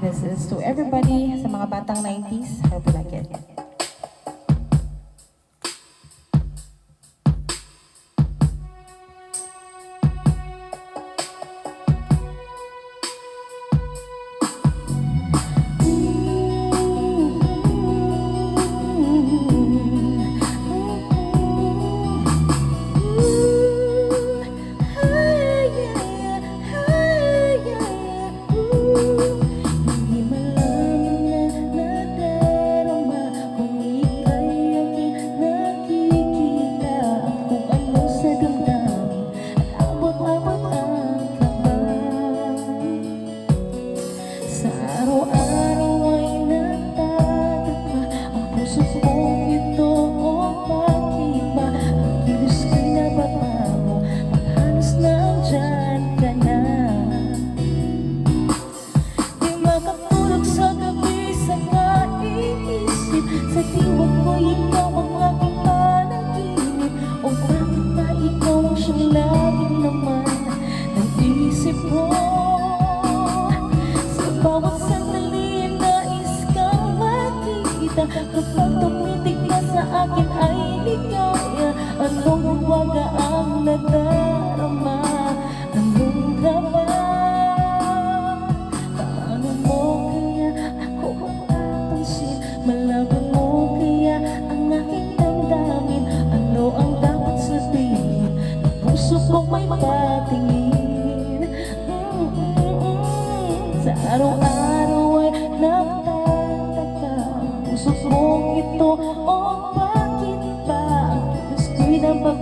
This is to everybody sa mga batang 90s. Hope you like it. Kapag tumitig ka sa akin ay ligaya. Anong waga ang nadarama. Anong drama Paano mo kaya ako mapapansin Malaman mo kaya ang aking Ano ang dapat sabihin? Ng puso kong may patingin araw-araw ay nagtataka puso kong ito O bakit ba? Ang kilos ko'y nababago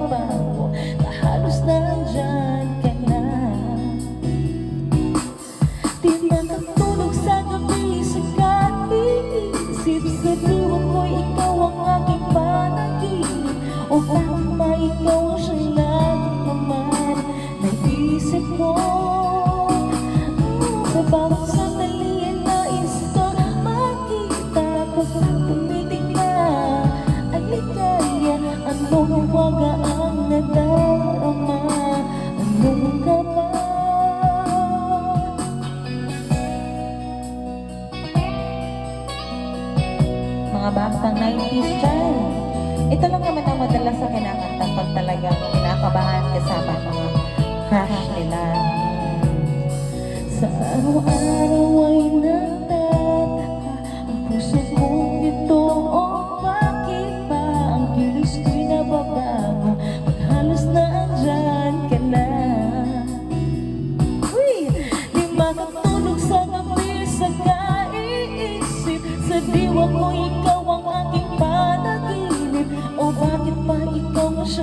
Kapag tumitig ka ay ligaya Anong waga ang nadarama Anong ka ba? Mga batang 90s dyan. Ito lang naman ang madalas sa kinakanta pag talagang kinakabahan kasama mga crush nila. Sa araw-araw ay natataka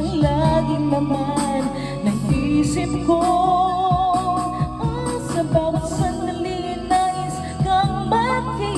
ang lagi naman Naisip ko ah, Sa bawat sandali Nais kang makita